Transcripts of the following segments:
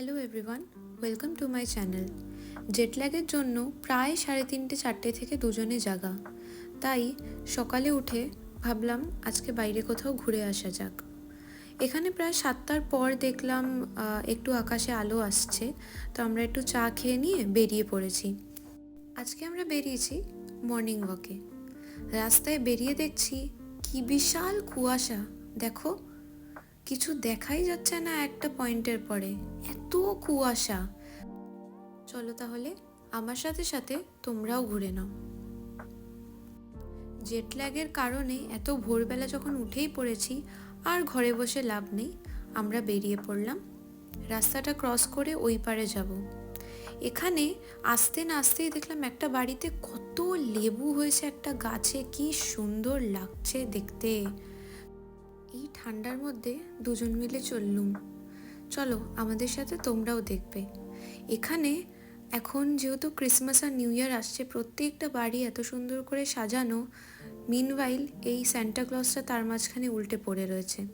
Hello everyone welcome to my channel জেটল্যাগের জন্য প্রায় সাড়ে তিনটে, চারটে থেকে দুজনে জাগা। তাই সকালে উঠে ভাবলাম আজকে বাইরে কোথাও ঘুরে আসা যাক। এখানে প্রায় সাতটার পর দেখলাম একটু আকাশে আলো আসছে, তো আমরা একটু চা খেয়ে নিয়ে বেরিয়ে পড়েছি। আজকে আমরা বেরিয়েছি মর্নিং ওয়াকে রাস্তায় বেরিয়ে দেখছি কি বিশাল কুয়াশা। দেখো কিছু দেখাই যাচ্ছে না একটা পয়েন্টের পরে। এত কুয়াশা। চলো তাহলে, আমার সাথে সাথে তোমরাও ঘুরে নাও। জেট ল্যাগের কারণে এত ভোরবেলা যখন উঠেই পড়েছি, আর ঘরে বসে লাভ নেই, আমরা বেরিয়ে পড়লাম। রাস্তাটা ক্রস করে ওই পারে যাব। এখানে আসতে না আসতেই দেখলাম একটা বাড়িতে কত লেবু হয়েছে, একটা গাছে কি সুন্দর লাগছে দেখতে। এই ঠান্ডার মধ্যে দুজন মিলে চললুম। চলো, আমাদের সাথে তোমরাও দেখবে। এখানে এখন যেহেতু ক্রিসমাস আর নিউ ইয়ার আসছে, প্রত্যেকটা বাড়ি এত সুন্দর করে সাজানো। মিনওয়াইল এই ক্লসটা তার মাঝখানে উল্টে পড়ে রয়েছে।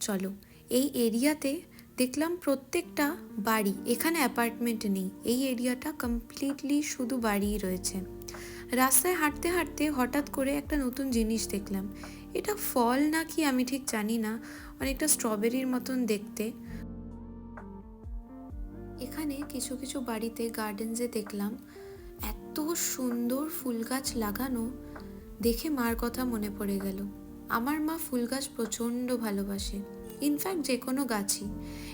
চলো, এই এরিয়াতে দেখলাম প্রত্যেকটা বাড়ি, এখানে অ্যাপার্টমেন্ট নেই। এই এরিয়াটা কমপ্লিটলি শুধু বাড়িই রয়েছে। রাস্তায় হাঁটতে হাঁটতে হঠাৎ করে একটা নতুন জিনিস দেখলাম। এটা ফল নাকি আমি ঠিক জানি না, অনেকটা স্ট্রবেরির মতন দেখতে। এখানে কিছু কিছু বাড়িতে গার্ডেন্সে দেখলাম, এত সুন্দর ফুল গাছ লাগানো, দেখে মার কথা মনে পড়ে গেল। আমার মা ফুল গাছ প্রচণ্ড ভালোবাসে ইনফ্যাক্ট যে কোনো গাছই।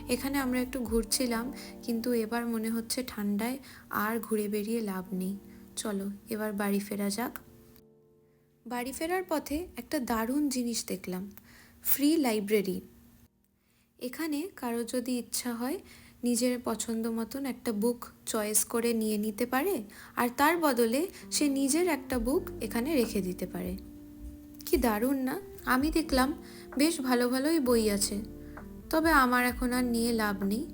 এখানে আমরা একটু ঘুরছিলাম, কিন্তু এবার মনে হচ্ছে ঠান্ডায় আর ঘুরে বেরিয়ে লাভ নেই। চলো, এবার বাড়ি ফেরা যাক। বাড়ি ফেরার পথে একটা দারুণ জিনিস দেখলাম ফ্রি লাইব্রেরি এখানে কারও যদি ইচ্ছা হয়, নিজের পছন্দ মতন একটা বুক চয়েস করে নিয়ে নিতে পারে, আর তার বদলে সে নিজের একটা বুক এখানে রেখে দিতে পারে। কি দারুণ না? আমি দেখলাম বেশ ভালো ভালোই বই আছে, তবে আমার এখন আর নিয়ে লাভ নেই।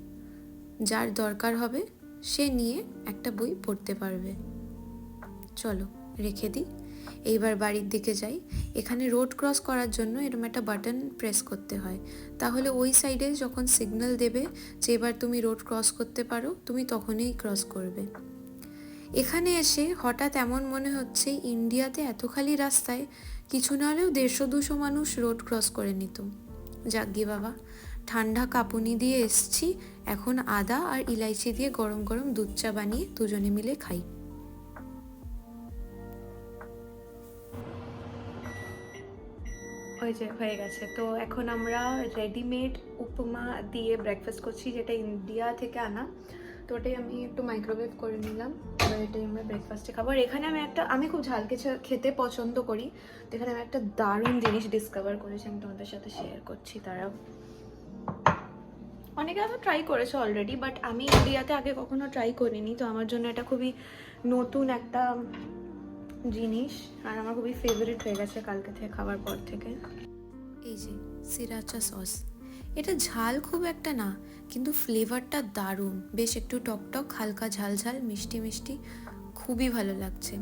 যার দরকার হবে, সে নিয়ে একটা বই পড়তে পারবে। চলো, রেখে দিই। এইবার বাড়ির দিকে যাই। এখানে রোড ক্রস করার জন্য এরকম একটা বাটন প্রেস করতে হয়। তাহলে ওই সাইডে যখন সিগন্যাল দেবে যে এবার তুমি রোড ক্রস করতে পারো, তুমি তখনই ক্রস করবে। এখানে এসে হঠাৎ এমন মনে হচ্ছে, ইন্ডিয়াতে এত খালি রাস্তায় কিছু না হলেও দেড়শো, দুশো মানুষ রোড ক্রস করে নিত। যাগ্গি বাবা, ঠান্ডা কাঁপুনি দিয়ে এসছি, এখন আদা আর ইলাইচি দিয়ে গরম গরম দুধ চা বানিয়ে দুজনে মিলে খাই। হয়ে যে হয়ে গেছে। তো এখন আমরা রেডিমেড উপমা দিয়ে ব্রেকফাস্ট করছি, যেটা ইন্ডিয়া থেকে আনা। তো ওটাই আমি একটু মাইক্রোওয়েভ করে নিলাম। এবার এটাই আমরা ব্রেকফাস্টে খাব। আর এখানে আমি একটা, আমি খুব ঝাল কিছু খেতে পছন্দ করি। তো এখানে আমি একটা দারুণ জিনিস ডিসকভার করেছি, আমি তোমাদের সাথে শেয়ার করছি তারা অনেকে হয়তো ট্রাই করেছে অলরেডি বাট আমি ইন্ডিয়াতে আগে কখনো ট্রাই করিনি। তো আমার জন্য এটা খুবই নতুন একটা জিনিস, আর আমার খুবই ফেভারিট হয়ে গেছে কালকে থেকে খাওয়ার পর থেকে। এই যে সিরাচা সস এটা ঝাল খুব একটা না, কিন্তু ফ্লেভারটা দারুণ। বেশ একটু টক টক, হালকা ঝাল ঝাল, মিষ্টি মিষ্টি, খুবই ভালো লাগছে।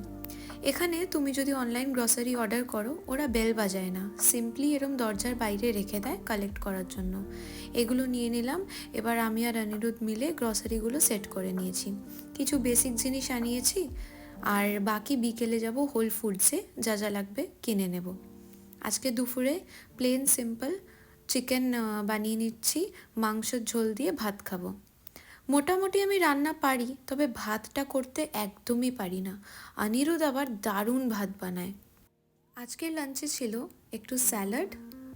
এখানে তুমি যদি অনলাইন গ্রসারি অর্ডার করো, ওরা বেল বাজায় না। সিম্পলি এরম দরজার বাইরে রেখে দেয় কালেক্ট করার জন্য। এগুলো নিয়ে নিলাম, এবার আমি আর অনিরুদ্ধ মিলে গ্রসারিগুলো সেট করে নিয়েছি। কিছু বেসিক জিনিস আনিয়েছি আর বাকি বিকেলে যাব হোল ফুডসে যা যা লাগবে কিনে নেব। আজকে দুপুরে প্লেন সিম্পল চিকেন বানিয়ে নিচ্ছি, মাংসের ঝোল দিয়ে ভাত খাব। মোটামুটি আমি রান্না পারি, তবে ভাতটা করতে একদমই পারি না। অনিরুদ্ধ আবার দারুণ ভাত বানায়। আজকের লাঞ্চে ছিল একটু স্যালাড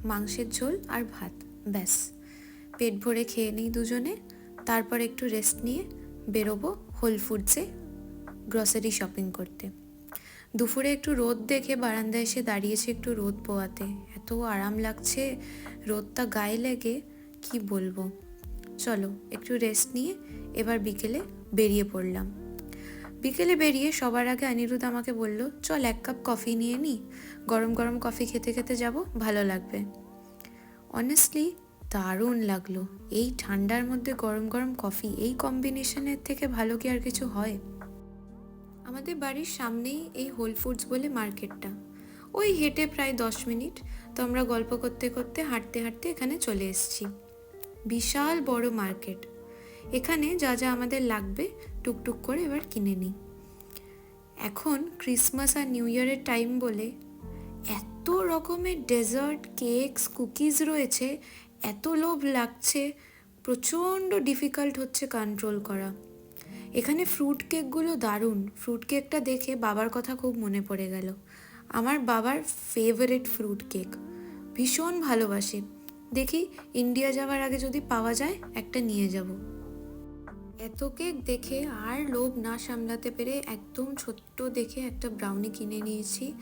মাংসের ঝোল আর ভাত, ব্যাস। পেট ভরে খেয়ে নিই দুজনে, তারপর একটু রেস্ট নিয়ে বেরোবো হোল ফুডসে গ্রসারি শপিং করতে। দুপুরে একটু রোদ দেখে বারান্দায় এসে দাঁড়িয়েছে একটু রোদ পোয়াতে। এত আরাম লাগছে, রোদটা গায়ে লেগে, কি বলব? চলো, একটু রেস্ট নিয়ে এবার বিকেলে বেরিয়ে পড়লাম। বিকেলে বেরিয়ে সবার আগে অনিরুদ্ধ আমাকে বলল, চল এক কাপ কফি নিয়ে নি। গরম গরম কফি খেতে খেতে যাব, ভালো লাগবে। অনেস্টলি দারুণ লাগল। এই ঠান্ডার মধ্যে গরম গরম কফি এই কম্বিনেশনের থেকে ভালো কি আর কিছু হয়? আমাদের বাড়ির সামনেই এই হোল ফুডস বলে মার্কেটটা। ওই হেঁটে প্রায় দশ মিনিট, তো আমরা গল্প করতে করতে হাঁটতে হাঁটতে এখানে চলে এসেছি। বিশাল বড় মার্কেট। এখানে যা যা আমাদের লাগবে, টুকটুক করে এবার কিনে নিই। এখন ক্রিসমাস আর নিউ ইয়ারের টাইম বলে এত রকমের ডেজার্ট, কেকস, কুকিজ রয়েছে, এত লোভ লাগছে, প্রচণ্ড ডিফিকাল্ট হচ্ছে কন্ট্রোল করা। এখানে ফ্রুট কেকগুলো দারুণ। ফ্রুট কেকটা দেখে বাবার কথা খুব মনে পড়ে গেল। আমার বাবার ফেভারিট ফ্রুট কেক ভীষণ ভালোবাসে। দেখি ইন্ডিয়া যাওয়ার আগে যদি পাওয়া যায়, একটা নিয়ে যাব। এত কেক দেখে আর লোভ না সামলাতে পেরে একদম ছোট্ট দেখে একটা ব্রাউনি কিনে নিয়েছি।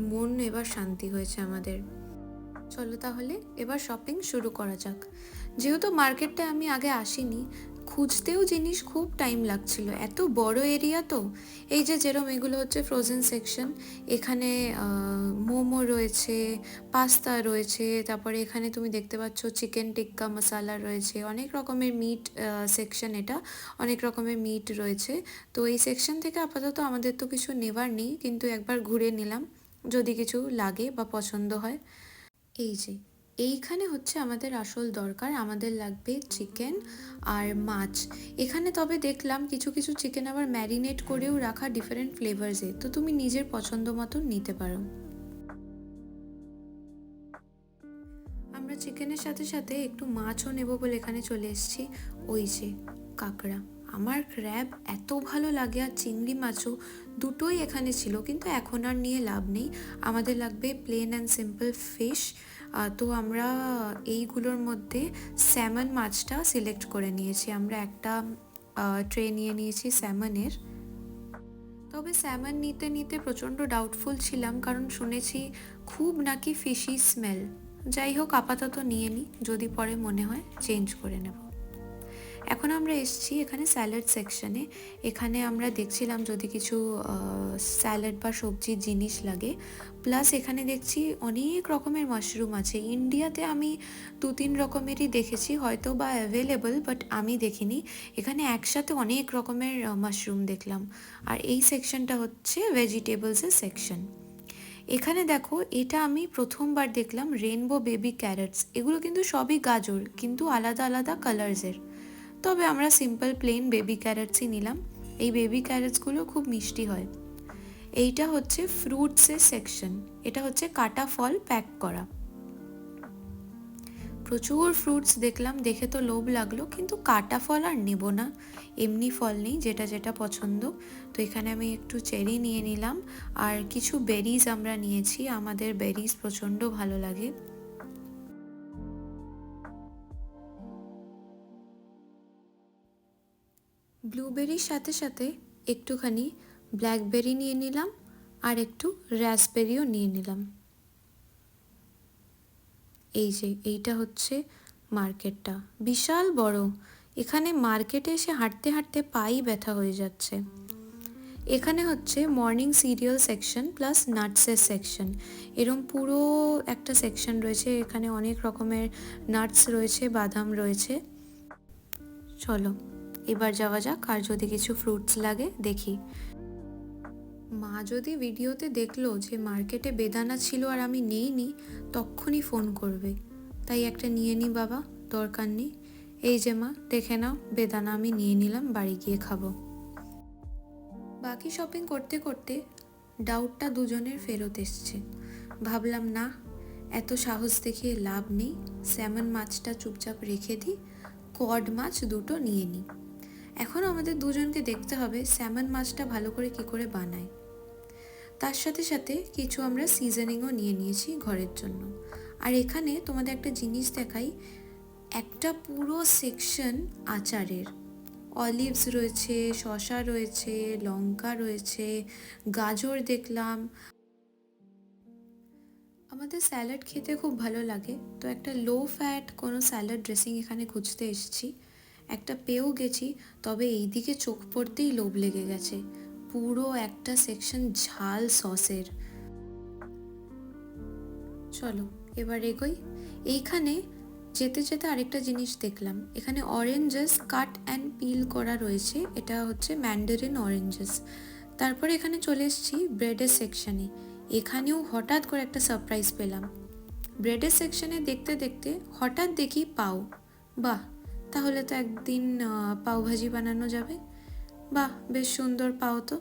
মন এবার শান্তি হয়েছে আমাদের। চলো তাহলে এবার শপিং শুরু করা যাক। যেহেতু মার্কেটটা আমি আগে আসিনি খুঁজতেও জিনিস খুব টাইম লাগছিল। এত বড় এরিয়া তো? এই যে যেরম এগুলো হচ্ছে ফ্রোজেন সেকশন এখানে মোমো রয়েছে পাস্তা রয়েছে, তারপরে এখানে তুমি দেখতে পাচ্ছ চিকেন টিক্কা মশালা রয়েছে, অনেক রকমের মিট সেকশন এটা, অনেক রকমের মিট রয়েছে। তো এই সেকশন থেকে আপাতত আমাদের তো কিছু নেবার নেই, কিন্তু একবার ঘুরে নিলাম, যদি কিছু লাগে বা পছন্দ হয়। এই যে এইখানে হচ্ছে আমাদের আসল দরকার, আমাদের লাগবে চিকেন আর মাছ। এখানে তবে দেখলাম কিছু কিছু চিকেন আবার ম্যারিনেট করেও রাখা ডিফারেন্ট ফ্লেভার্সে তো তুমি নিজের পছন্দ মতন নিতে পারো। আমরা চিকেনের সাথে সাথে একটু মাছও নেব বলে এখানে চলে এসেছি, ওই যে কাঁকড়া। আমার ক্র্যাব এত ভালো লাগে আর চিংড়ি মাছও দুটোই এখানে ছিল, কিন্তু এখন আর নিয়ে লাভ নেই। আমাদের লাগবে প্লেন অ্যান্ড সিম্পল ফিশ তো আমরা এইগুলোর মধ্যে স্যামন মাছটা সিলেক্ট করে নিয়েছি। আমরা একটা ট্রে নিয়ে নিয়েছি স্যামনের তবে স্যামন নিতে নিতে প্রচণ্ড ডাউটফুল ছিলাম, কারণ শুনেছি খুব নাকি ফিশি স্মেল যাই হোক, আপাতত নিয়ে নিই, যদি পরে মনে হয় চেঞ্জ করে নেব। এখন আমরা এসছি এখানে স্যালাড সেকশনে। এখানে আমরা দেখছিলাম যদি কিছু স্যালাড বা সবজির জিনিস লাগে। প্লাস এখানে দেখছি অনেক রকমের মাশরুম আছে। ইন্ডিয়াতে আমি দু তিন রকমেরই দেখেছি, হয়তো বা অ্যাভেলেবল বাট আমি দেখিনি। এখানে একসাথে অনেক রকমের মাশরুম দেখলাম। আর এই সেকশনটা হচ্ছে ভেজিটেবলসের সেকশন এখানে দেখো, এটা আমি প্রথমবার দেখলাম রেনবো বেবি ক্যারেটস এগুলো কিন্তু সবই গাজর, কিন্তু আলাদা আলাদা কালার্সের তবে আমরা সিম্পল প্লেন বেবি ক্যারেটসই নিলাম। এই বেবি ক্যারেটসগুলো খুব মিষ্টি হয়। এইটা হচ্ছে ফ্রুটসের সেকশন এটা হচ্ছে কাটা ফল প্যাক করা। প্রচুর ফ্রুটস দেখলাম, দেখে তো লোভ লাগল, কিন্তু কাটা ফল আর নেব না। এমনি ফল নেই, যেটা যেটা পছন্দ। তো এখানে আমি একটু চেরি নিয়ে নিলাম। আর কিছু বেরিজ আমরা নিয়েছি। আমাদের বেরিজ প্রচণ্ড ভালো লাগে। ব্লুবেরির সাথে সাথে একটুখানি ব্ল্যাকবেরি নিয়ে নিলাম আর একটু র্যাসবেরিও নিয়ে নিলাম। এই যে, এইটা হচ্ছে মার্কেটটা। বিশাল বড়। এখানে মার্কেটে এসে হাঁটতে হাঁটতে পাই ব্যথা হয়ে যাচ্ছে। এখানে হচ্ছে মর্নিং সিরিয়াল সেকশন প্লাস নাটসের সেকশন। এরম পুরো একটা সেকশন রয়েছে। এখানে অনেক রকমের নাটস রয়েছে, বাদাম রয়েছে। চলো। এবার যাওয়া যাক, আর যদি কিছু ফ্রুটস লাগে, দেখি। মা যদি ভিডিওতে দেখল যে মার্কেটে বেদানা ছিল আর আমি নেইনি তক্ষুনি ফোন করবে। তাই একটা নিয়ে নি বাবা, দরকার নেই। এই যে মা, দেখে নাও, বেদানা আমি নিয়ে নিলাম, বাড়ি গিয়ে খাব। বাকি শপিং করতে করতে ডাউটটা দুজনের ফেরত এসছে। ভাবলাম, না, এত সাহস দেখিয়ে লাভ নেই। স্যামন মাছটা চুপচাপ রেখে দিই কড মাছ দুটো নিয়ে নিই এখন আমাদের দুজনকে দেখতে হবে স্যামন মাছটা ভালো করে কি করে বানায়। তার সাথে সাথে কিছু আমরা সিজনিংও নিয়ে নিয়েছি ঘরের জন্য। আর এখানে তোমাদের একটা জিনিস দেখাই, একটা পুরো সেকশন আচারের। অলিভস রয়েছে শশা রয়েছে, লঙ্কা রয়েছে, গাজর দেখলাম। আমাদের স্যালাড খেতে খুব ভালো লাগে। তো একটা লো ফ্যাট কোনো স্যালাড ড্রেসিং এখানে খুঁজতে এসেছি। একটা পেয়েও গেছি, তবে এই দিকে চোখ পড়তেই লোভ লেগে গেছে। পুরো একটা সেকশন ঝাল সসের। চলো, এবার এগোই। এইখানে যেতে যেতে আরেকটা জিনিস দেখলাম। এখানে অরেঞ্জেস কাট অ্যান্ড পিল করা রয়েছে। এটা হচ্ছে ম্যান্ডারিন অরেঞ্জেস তারপরে এখানে চলে এসেছি ব্রেডের সেকশনে এখানেও হঠাৎ করে একটা সারপ্রাইজ পেলাম। ব্রেডের সেকশনে দেখতে দেখতে হঠাৎ দেখি পাও। বাহ তাহলে তো একদিন পাওভাজি বানানো যাবে। বাহ, বেশ সুন্দর পাও তো।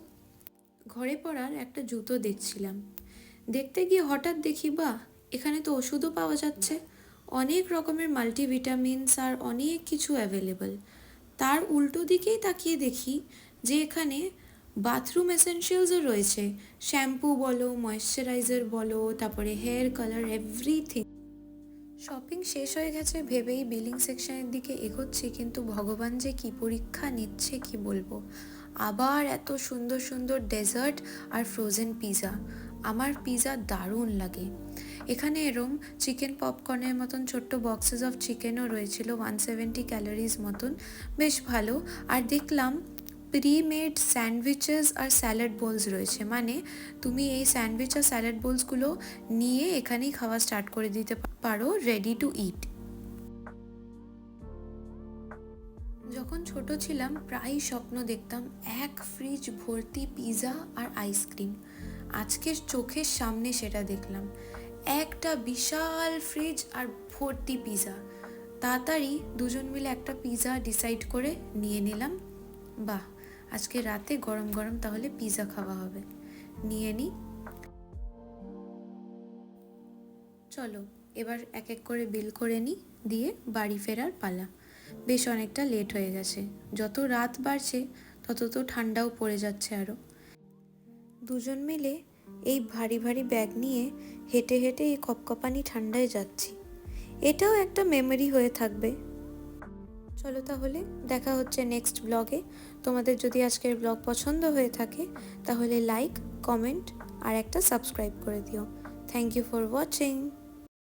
ঘরে পড়ার একটা জুতো দেখছিলাম। দেখতে গিয়ে হঠাৎ দেখি, বাহ, এখানে তো ওষুধও পাওয়া যাচ্ছে। অনেক রকমের মাল্টিভিটামিনস আর অনেক কিছু অ্যাভেলেবল। তার উল্টো দিকেই তাকিয়ে দেখি যে এখানে বাথরুম এসেনশিয়ালসও রয়েছে। শ্যাম্পু বলো, ময়শ্চারাইজার বলো, তারপরে হেয়ার কালার, এভরিথিং। শপিং শেষ হয়ে গেছে ভেবেই বিলিং সেকশনের দিকে এগোচ্ছি, কিন্তু ভগবান যে কি পরীক্ষা নিচ্ছে কি বলব? আবার এত সুন্দর সুন্দর ডেজার্ট আর ফ্রোজেন পিৎজা আমার পিৎজা দারুণ লাগে। এখানে এরম চিকেন পপকর্নের মতন ছোট্ট বক্সেস অফ চিকেনও রয়েছিল ওয়ান সেভেন্টি ক্যালোরিজ মতন। বেশ ভালো। আর দেখলাম প্রি মেড স্যান্ডউইচেস আর স্যালাড বোলস রয়েছে। মানে তুমি এই স্যান্ডউইচ আর স্যালাড বোলসগুলো নিয়ে এখানেই খাওয়া স্টার্ট করে দিতে পারো রেডি টু ইট যখন ছোট ছিলাম, প্রায় স্বপ্ন দেখতাম এক ফ্রিজ ভর্তি পিৎজা আর আইসক্রিম আজকের চোখের সামনে সেটা দেখলাম। একটা বিশাল ফ্রিজ আর ভর্তি পিৎজা তাড়াতাড়ি দুজন মিলে একটা পিৎজা ডিসাইড করে নিয়ে নিলাম। বাহ! আজকে রাতে গরম গরম তাহলে পিৎজা খাওয়া হবে। নিয়ে নিই চলো, এবার এক এক করে বিল করে নিই দিয়ে বাড়ি ফেরার পালা। বেশ অনেকটা লেট হয়ে গেছে। যত রাত বাড়ছে, তত তো ঠান্ডাও পড়ে যাচ্ছে আরও দুজন মিলে এই ভারী ভারী ব্যাগ নিয়ে হেঁটে হেঁটে এই কপকপানি ঠান্ডায় যাচ্ছি। এটাও একটা মেমোরি হয়ে থাকবে। চলো তাহলে দেখা হচ্ছে নেক্সট ব্লগে তোমাদের যদি আজকের ব্লগ পছন্দ হয়ে থাকে, তাহলে লাইক কমেন্ট আর একটা সাবস্ক্রাইব করে দিও। Thank you for watching